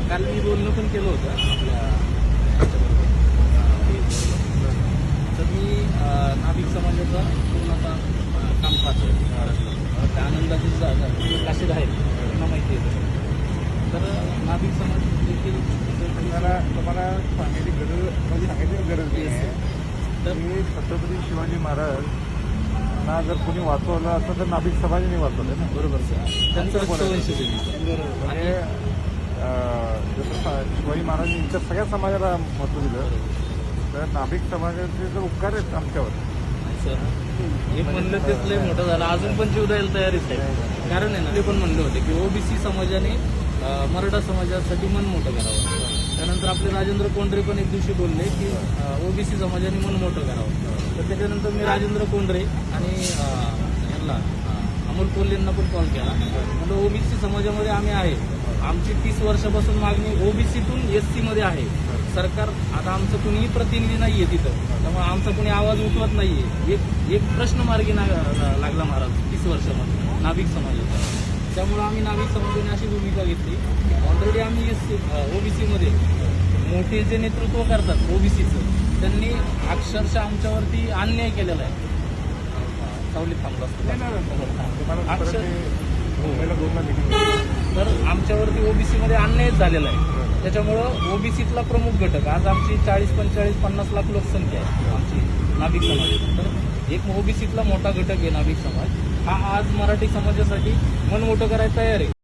काल मी बोलणं पण केलं होतं आपल्या. तर मी नाभिक समाजाचा पूर्णतः अं, काम महाराष्ट्रात त्या आनंदाची काशीद आहेत त्यांना माहिती आहे. तर नाभिक समाज देखील तुम्हाला तुम्हाला सांगायची गरज म्हणजे सांगायची गरज नाही आहे तर की छत्रपती शिवाजी महाराज ना जर कोणी वाचवलं असतं तर नाभिक समाजाने वाचवलं ना बरोबर सर त्यांचं. म्हणजे जसं शिवाजी महाराजांनी सगळ्या समाजाला महत्त्व दिलं. तर नाभिक समाजाचे तर उपकार आहेत आमच्यावर. सर हे म्हणलं तेच लय मोठं झालं. अजून पण जीव द्यायला तयारीच आहे कारण आहे ना ते पण म्हणले होते की ओबीसी समाजाने अं, मराठा समाजासाठी मन मोठं करावं. त्यानंतर आपले राजेंद्र कोंडरे पण एक दिवशी बोलले की ओबीसी समाजाने मन मोठं करावं. तर त्याच्यानंतर मी राजेंद्र कोंडरे आणि अं, यांना अं, अमोल कोल्हेंना पण कॉल. केला म्हणजे ओबीसी समाजामध्ये आम्ही आहे. आमची तीस वर्षापासून मागणी ओबीसीतून एसमध्ये आहे. सरकार आता आमचं कुणीही प्रतिनिधी नाहीये तिथं. त्यामुळे आमचा कुणी आवाज उठवत नाहीये. एक एक प्रश्न मार्गी ना- लागला महाराज तीस वर्षामध्ये नाभिक समाजाचा. त्यामुळे आम्ही नाभिक समाजाने अशी भूमिका घेतली. ऑलरेडी आम्ही एस ओबीसी मध्ये मोठे जे नेतृत्व करतात ओबीसीचं त्यांनी अक्षरशः आमच्यावरती अन्याय केलेला आहे. सावलीत थांबला परत अक्षर- देखील तर आमच्यावरती ओबीसी मध्ये अन्यायच झालेला आहे. त्याच्यामुळं ओबीसीतला प्रमुख घटक आज आमची चाळीस पंचेचाळीस पन्नास लाख लोकसंख्या आहे आमची नाभिक समाज. तर एक ओबीसीतला मोठा घटक आहे नाभिक समाज. हा आज मराठी समाजासाठी मन मोठं करायला तयार आहे.